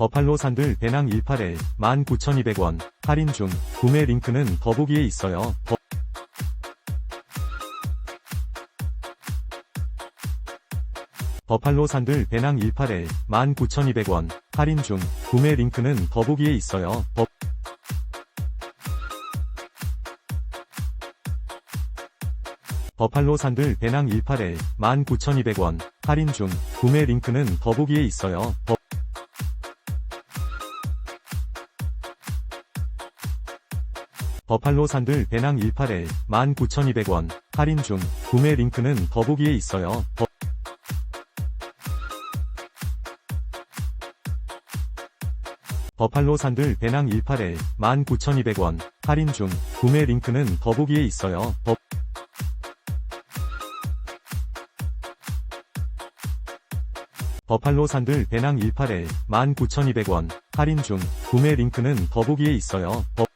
버팔로 산들 배낭 18L 19,200원 할인 중 구매 링크는 더보기에 있어요. 버- 버팔로 산들 배낭 18L 19,200원 할인 중 구매 링크는 더보기에 있어요. 버- 버팔로 산들 배낭 18L 19,200원 할인 중 구매 링크는 더보기에 있어요. 버- 버팔로 산들 배낭 18L 19,200원 할인 중 구매 링크는 더보기에 있어요. 버- 버팔로 산들 배낭 18L 19,200원 할인 중 구매 링크는 더보기에 있어요. 버- 버팔로 산들 배낭 18L 19,200원 할인 중 구매 링크는 더보기에 있어요. 버-